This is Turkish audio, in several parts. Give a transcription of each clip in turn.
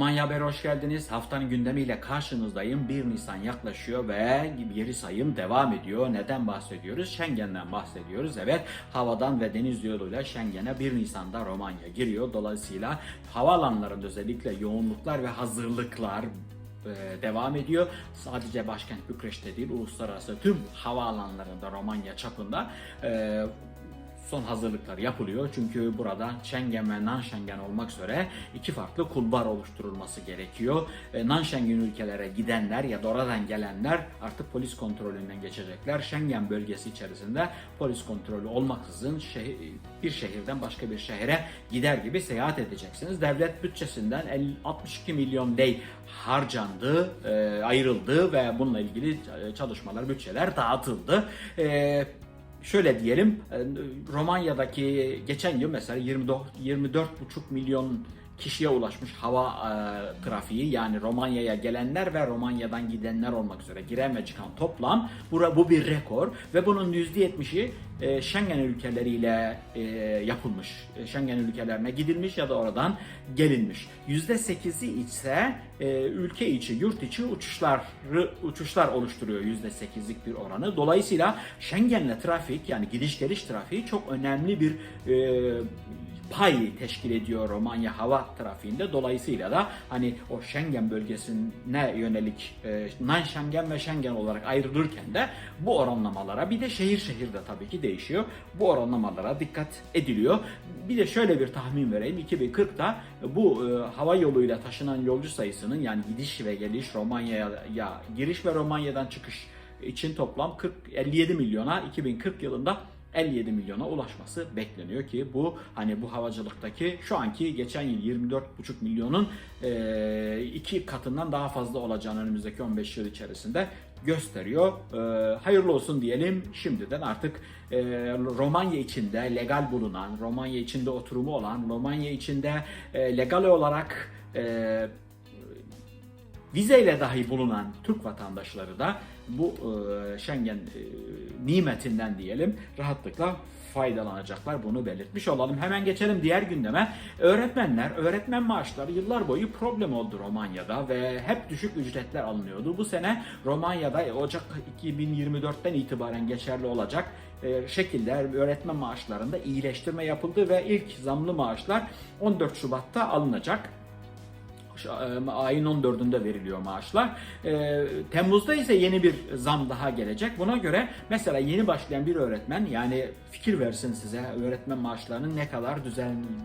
Romanya Haber'e hoş geldiniz. Haftanın gündemiyle karşınızdayım. 1 Nisan yaklaşıyor ve geri sayım devam ediyor. Neden bahsediyoruz? Schengen'den bahsediyoruz. Evet, havadan ve deniz yoluyla Schengen'e 1 Nisan'da Romanya giriyor. Dolayısıyla havaalanlarında özellikle yoğunluklar ve hazırlıklar e, devam ediyor. Sadece başkent Bükreş'te değil, uluslararası tüm havaalanlarında Romanya çapında e, son hazırlıklar yapılıyor. Çünkü burada Schengen ve non-Schengen olmak üzere iki farklı kulvar oluşturulması gerekiyor. E, non-Schengen ülkelere gidenler ya da oradan gelenler artık polis kontrolünden geçecekler. Schengen bölgesi içerisinde polis kontrolü olmaksızın şehir, bir şehirden başka bir şehre gider gibi seyahat edeceksiniz. Devlet bütçesinden 50, 62 milyon lei harcandı, e, ayrıldı ve bununla ilgili çalışmalar, bütçeler dağıtıldı. Şöyle diyelim e, Romanya'daki geçen yıl mesela 24 24,5 milyon kişiye ulaşmış hava e, trafiği yani Romanya'ya gelenler ve Romanya'dan gidenler olmak üzere giren ve çıkan toplam bura bu bir rekor ve bunun %70'i e, Schengen ülkeleriyle e, yapılmış. E, Schengen ülkelerine gidilmiş ya da oradan gelinmiş. %8'i ise e, ülke içi, yurt içi uçuşları uçuşlar oluşturuyor %8'lik bir oranı. Dolayısıyla Schengen'le trafik yani gidiş geliş trafiği çok önemli bir e, pay teşkil ediyor Romanya hava trafiğinde. Dolayısıyla da hani o Schengen bölgesine yönelik e, non-Schengen ve Schengen olarak ayrılırken de bu oranlamalara bir de şehir şehirde tabii ki değişiyor. Bu oranlamalara dikkat ediliyor. Bir de şöyle bir tahmin vereyim. 2040'da bu e, hava yoluyla taşınan yolcu sayısının yani gidiş ve geliş Romanya'ya giriş ve Romanya'dan çıkış için toplam 40 57 milyona 2040 yılında 57 milyona ulaşması bekleniyor ki bu hani bu havacılıktaki şu anki geçen yıl 24,5 milyonun e, iki katından daha fazla olacağını önümüzdeki 15 yıl içerisinde gösteriyor. E, hayırlı olsun diyelim şimdiden artık e, Romanya içinde legal bulunan, Romanya içinde oturumu olan, Romanya içinde e, legal olarak e, vizeyle dahi bulunan Türk vatandaşları da bu e, Schengen e, nimetinden diyelim rahatlıkla faydalanacaklar bunu belirtmiş olalım. Hemen geçelim diğer gündeme. Öğretmenler, öğretmen maaşları yıllar boyu problem oldu Romanya'da ve hep düşük ücretler alınıyordu. Bu sene Romanya'da e, Ocak 2024'ten itibaren geçerli olacak şekilde öğretmen maaşlarında iyileştirme yapıldı ve ilk zamlı maaşlar 14 Şubat'ta alınacak ayın 14'ünde veriliyor maaşlar. E, Temmuz'da ise yeni bir zam daha gelecek. Buna göre mesela yeni başlayan bir öğretmen yani fikir versin size öğretmen maaşlarının ne kadar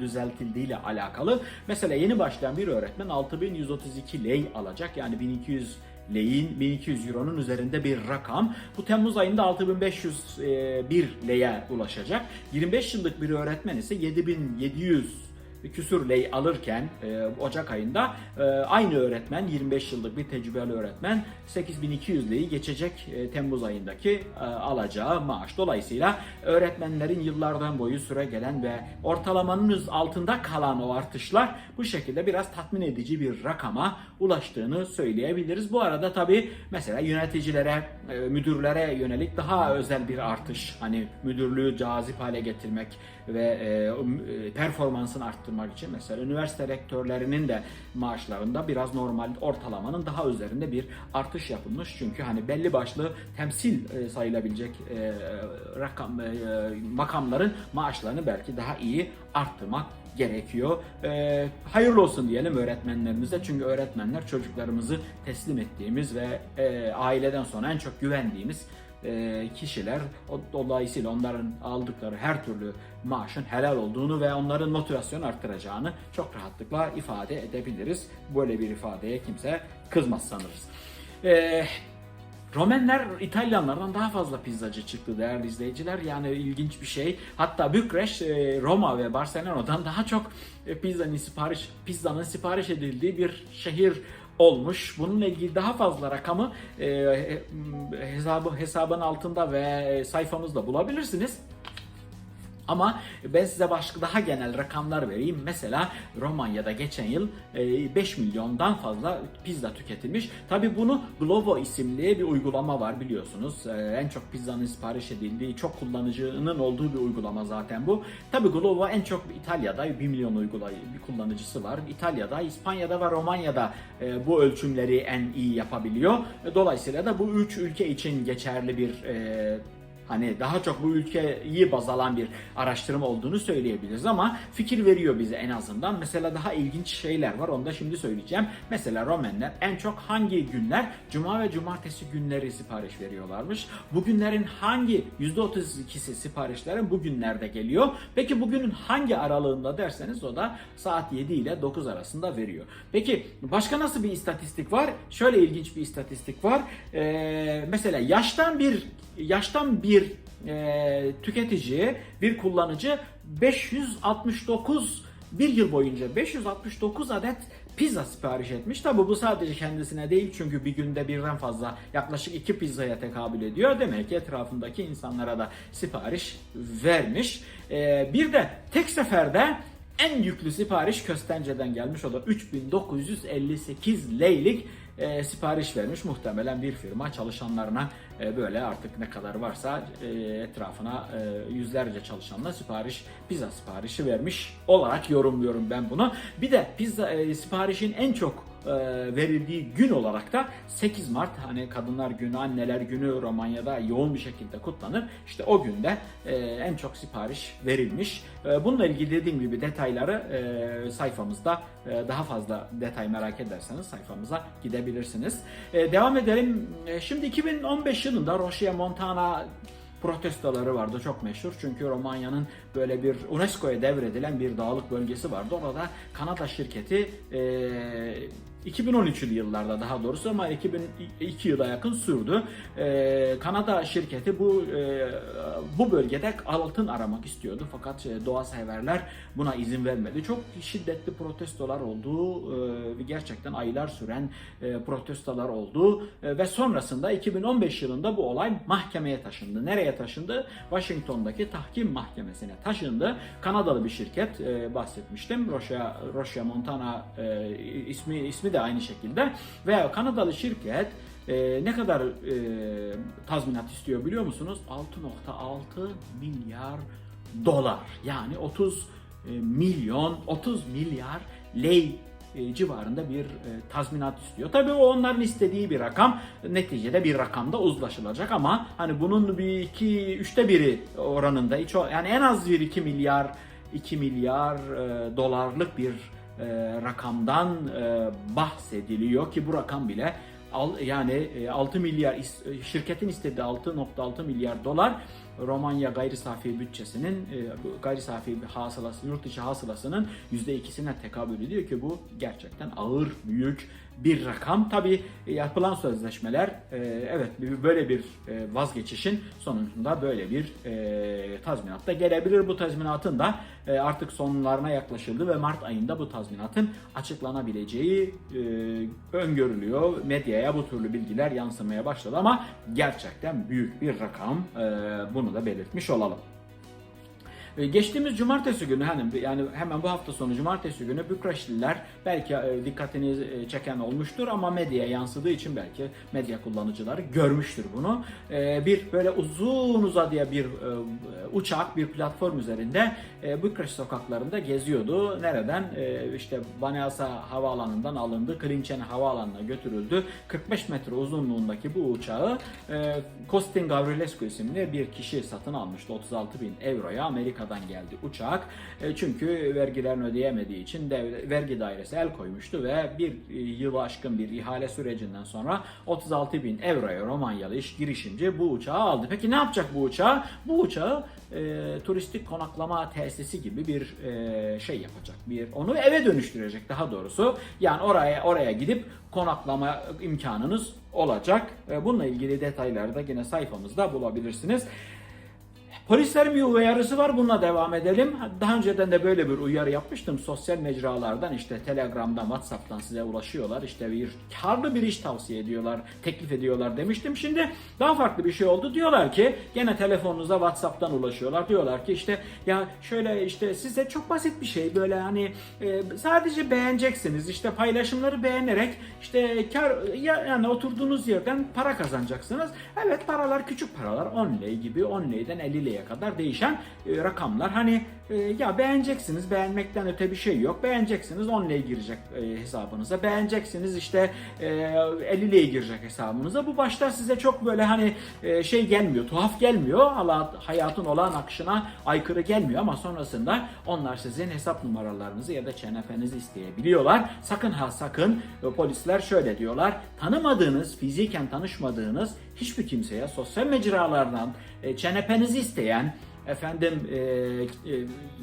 düzeltildiği ile alakalı. Mesela yeni başlayan bir öğretmen 6132 lei alacak. Yani 1200 leyin 1200 euronun üzerinde bir rakam. Bu Temmuz ayında 6501 leye ulaşacak. 25 yıllık bir öğretmen ise 7700 küsür lei alırken e, Ocak ayında e, aynı öğretmen 25 yıllık bir tecrübeli öğretmen 8200 leyi geçecek e, Temmuz ayındaki e, alacağı maaş. Dolayısıyla öğretmenlerin yıllardan boyu süre gelen ve ortalamanın altında kalan o artışlar bu şekilde biraz tatmin edici bir rakama ulaştığını söyleyebiliriz. Bu arada tabi mesela yöneticilere, e, müdürlere yönelik daha özel bir artış hani müdürlüğü cazip hale getirmek ve e, performansını arttırmak için mesela üniversite rektörlerinin de maaşlarında biraz normal ortalamanın daha üzerinde bir artış yapılmış. Çünkü hani belli başlı temsil e, sayılabilecek e, rakam e, makamların maaşlarını belki daha iyi arttırmak gerekiyor. E, hayırlı olsun diyelim öğretmenlerimize çünkü öğretmenler çocuklarımızı teslim ettiğimiz ve e, aileden sonra en çok güvendiğimiz kişiler dolayısıyla onların aldıkları her türlü maaşın helal olduğunu ve onların motivasyonu arttıracağını çok rahatlıkla ifade edebiliriz. Böyle bir ifadeye kimse kızmaz sanırız. E, Romenler İtalyanlardan daha fazla pizzacı çıktı değerli izleyiciler. Yani ilginç bir şey. Hatta Bükreş, e, Roma ve Barcelona'dan daha çok e, pizzanın sipariş pizzanın sipariş edildiği bir şehir olmuş. Bununla ilgili daha fazla rakamı e, hesabı hesabın altında ve sayfamızda bulabilirsiniz. Ama ben size başka daha genel rakamlar vereyim. Mesela Romanya'da geçen yıl e, 5 milyondan fazla pizza tüketilmiş. Tabi bunu Glovo isimli bir uygulama var biliyorsunuz. E, En çok pizzanın sipariş edildiği, çok kullanıcının olduğu bir uygulama zaten bu. Tabi Glovo en çok İtalya'da 1 milyon uygulay bir kullanıcısı var. İtalya'da, İspanya'da ve Romanya'da e, bu ölçümleri en iyi yapabiliyor. E, Dolayısıyla da bu üç ülke için geçerli bir e, hani daha çok bu ülkeyi baz alan bir araştırma olduğunu söyleyebiliriz ama fikir veriyor bize en azından. Mesela daha ilginç şeyler var onu da şimdi söyleyeceğim. Mesela Romenler en çok hangi günler? Cuma ve cumartesi günleri sipariş veriyorlarmış. Bu günlerin hangi %32'si siparişlerin bu günlerde geliyor. Peki bugünün hangi aralığında derseniz o da saat 7 ile 9 arasında veriyor. Peki başka nasıl bir istatistik var? Şöyle ilginç bir istatistik var. Ee, mesela yaştan bir yaştan bir e, tüketici, bir kullanıcı 569 bir yıl boyunca 569 adet pizza sipariş etmiş. Tabi bu sadece kendisine değil çünkü bir günde birden fazla yaklaşık iki pizzaya tekabül ediyor. Demek ki etrafındaki insanlara da sipariş vermiş. Ee, bir de tek seferde en yüklü sipariş Köstence'den gelmiş. O da 3958 leylik e, sipariş vermiş. Muhtemelen bir firma çalışanlarına e, böyle artık ne kadar varsa e, etrafına e, yüzlerce çalışanla sipariş, pizza siparişi vermiş olarak yorumluyorum ben bunu. Bir de pizza e, siparişin en çok verildiği gün olarak da 8 Mart hani Kadınlar Günü, Anneler Günü Romanya'da yoğun bir şekilde kutlanır. İşte o günde e, en çok sipariş verilmiş. E, bununla ilgili dediğim gibi detayları e, sayfamızda e, daha fazla detay merak ederseniz sayfamıza gidebilirsiniz. E, devam edelim. E, şimdi 2015 yılında Roșia Montana protestoları vardı çok meşhur çünkü Romanya'nın böyle bir UNESCO'ya devredilen bir dağlık bölgesi vardı. Orada Kanada şirketi e, 2013'lü yıllarda daha doğrusu ama 2002 yıla yakın sürdü. E, Kanada şirketi bu e, bu bölgede altın aramak istiyordu fakat e, doğa severler buna izin vermedi. Çok şiddetli protestolar oldu e, ve gerçekten aylar süren e, protestolar oldu E, ve sonrasında 2015 yılında bu olay mahkemeye taşındı. Nereye taşındı? Washington'daki tahkim mahkemesine taşındı. Kanadalı bir şirket e, bahsetmiştim. Roşa Roşa Montana e, ismi ismi de aynı şekilde ve Kanadalı şirket e, ne kadar e, tazminat istiyor biliyor musunuz? 6.6 milyar dolar. Yani 30 e, milyon 30 milyar lei e, civarında bir e, tazminat istiyor. Tabii o onların istediği bir rakam. Neticede bir rakamda uzlaşılacak ama hani bunun bir iki üçte biri oranında yani en az bir 2 milyar 2 milyar dolarlık bir e, rakamdan e, bahsediliyor ki bu rakam bile al, yani e, 6 milyar is- e, şirketin istediği 6.6 milyar dolar Romanya gayri safi bütçesinin e, gayri safi hasılası, yurt içi hasılasının %2'sine tekabül ediyor ki bu gerçekten ağır, büyük bir rakam. Tabi yapılan sözleşmeler e, evet böyle bir e, vazgeçişin sonucunda böyle bir e, tazminat da gelebilir. Bu tazminatın da e, artık sonlarına yaklaşıldı ve Mart ayında bu tazminatın açıklanabileceği e, öngörülüyor. Medyaya bu türlü bilgiler yansımaya başladı ama gerçekten büyük bir rakam. E, bunu da belirtmiş olalım. E, Geçtiğimiz cumartesi günü hani yani hemen bu hafta sonu cumartesi günü Bükreşliler belki e, dikkatini e, çeken olmuştur ama medyaya yansıdığı için belki medya kullanıcıları görmüştür bunu. Bir böyle uzun uzadıya bir uçak bir platform üzerinde Bükreş sokaklarında geziyordu. Nereden? İşte Banyasa havaalanından alındı. Klinçen havaalanına götürüldü. 45 metre uzunluğundaki bu uçağı Kostin Gavrilescu isimli bir kişi satın almıştı 36 bin euroya. Amerika'dan geldi uçak. E, çünkü vergilerini ödeyemediği için devlet, vergi dairesi el koymuştu ve bir e, yılı aşkın bir ihale sürecinden sonra 36 bin euroya Romanyalı iş girişimci bu uçağı aldı. Peki ne yapacak bu uçağı? Bu uçağı e, turistik konaklama tesisi gibi bir e, şey yapacak. Bir onu eve dönüştürecek daha doğrusu. Yani oraya oraya gidip konaklama imkanınız olacak. E, bununla ilgili detayları da yine sayfamızda bulabilirsiniz. Polislerin bir uyarısı var. Bununla devam edelim. Daha önceden de böyle bir uyarı yapmıştım. Sosyal mecralardan işte Telegram'dan, WhatsApp'tan size ulaşıyorlar. İşte bir karlı bir iş tavsiye ediyorlar, teklif ediyorlar demiştim. Şimdi daha farklı bir şey oldu. Diyorlar ki gene telefonunuza WhatsApp'tan ulaşıyorlar. Diyorlar ki işte ya şöyle işte size çok basit bir şey böyle hani e, sadece beğeneceksiniz. İşte paylaşımları beğenerek işte kar ya, yani oturduğunuz yerden para kazanacaksınız. Evet paralar küçük paralar 10 lei gibi 10 leiden 50 liraya kadar değişen e, rakamlar. Hani e, ya beğeneceksiniz beğenmekten öte bir şey yok. Beğeneceksiniz 10 lei girecek e, hesabınıza. Beğeneceksiniz işte e, 50 lei girecek hesabınıza. Bu başta size çok böyle hani e, şey gelmiyor, tuhaf gelmiyor. Hayatın olan akışına aykırı gelmiyor ama sonrasında onlar sizin hesap numaralarınızı ya da çenefenizi isteyebiliyorlar. Sakın ha sakın e, polisler şöyle diyorlar. Tanımadığınız, fiziken tanışmadığınız hiçbir kimseye sosyal mecralardan e, çenepenizi isteyen, efendim e, e,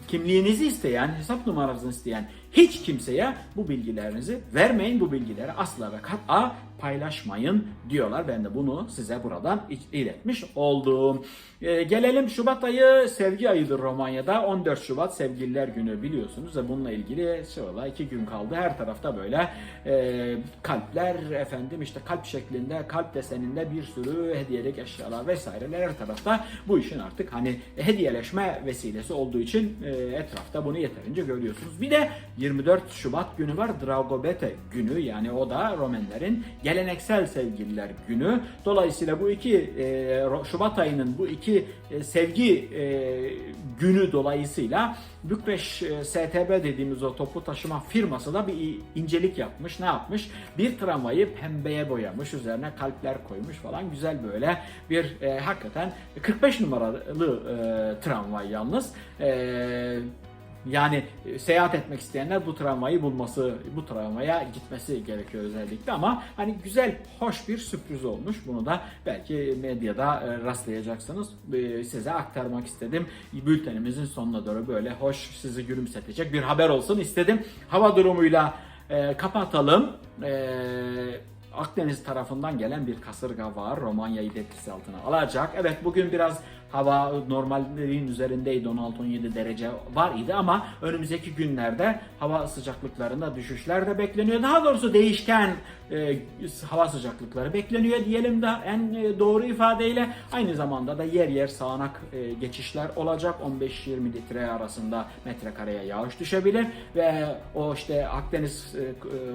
kimliğinizi isteyen, hesap numaranızı isteyen hiç kimseye bu bilgilerinizi vermeyin. Bu bilgileri asla ve kat'a paylaşmayın diyorlar. Ben de bunu size buradan iletmiş oldum. E, gelelim Şubat ayı sevgi ayıdır Romanya'da. 14 Şubat sevgililer günü biliyorsunuz ve bununla ilgili şöyle iki gün kaldı. Her tarafta böyle e, kalpler efendim işte kalp şeklinde kalp deseninde bir sürü hediyelik eşyalar vesaireler her tarafta bu işin artık hani hediyeleşme vesilesi olduğu için e, etrafta bunu yeterince görüyorsunuz. Bir de 24 Şubat günü var Dragobete günü yani o da Romenlerin geleneksel sevgililer günü. Dolayısıyla bu iki e, Şubat ayının bu iki e, sevgi e, günü dolayısıyla Bükreş e, STB dediğimiz o toplu taşıma firması da bir incelik yapmış. Ne yapmış? Bir tramvayı pembeye boyamış. Üzerine kalpler koymuş falan. Güzel böyle bir e, hakikaten 45 numaralı e, tramvay yalnız. E, yani e, seyahat etmek isteyenler bu tramvayı bulması, bu tramvaya gitmesi gerekiyor özellikle ama hani güzel, hoş bir sürpriz olmuş. Bunu da belki medyada e, rastlayacaksınız. E, Size aktarmak istedim. Bültenimizin sonuna doğru böyle hoş, sizi gülümsetecek bir haber olsun istedim. Hava durumuyla kapatalım. Akdeniz tarafından gelen bir kasırga var. Romanya'yı etkisi altına alacak. Evet bugün biraz hava normallerin üzerindeydi 16-17 derece var idi ama önümüzdeki günlerde hava sıcaklıklarında düşüşler de bekleniyor. Daha doğrusu değişken e, hava sıcaklıkları bekleniyor diyelim de en e, doğru ifadeyle aynı zamanda da yer yer sağanak e, geçişler olacak. 15-20 litre arasında metrekareye yağış düşebilir ve o işte Akdeniz e, e,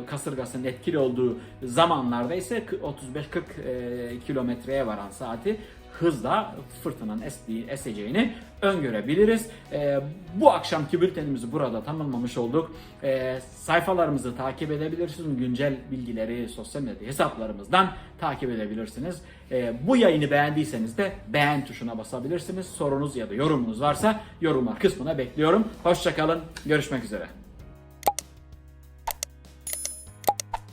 kasırgasının etkili olduğu zamanlarda ise 35-40 e, kilometreye varan saati hızla fırtınanın estiği, eseceğini öngörebiliriz. E, bu akşamki bültenimizi burada tamamlamış olduk. E, sayfalarımızı takip edebilirsiniz. Güncel bilgileri sosyal medya hesaplarımızdan takip edebilirsiniz. E, bu yayını beğendiyseniz de beğen tuşuna basabilirsiniz. Sorunuz ya da yorumunuz varsa yorumlar kısmına bekliyorum. Hoşçakalın. Görüşmek üzere.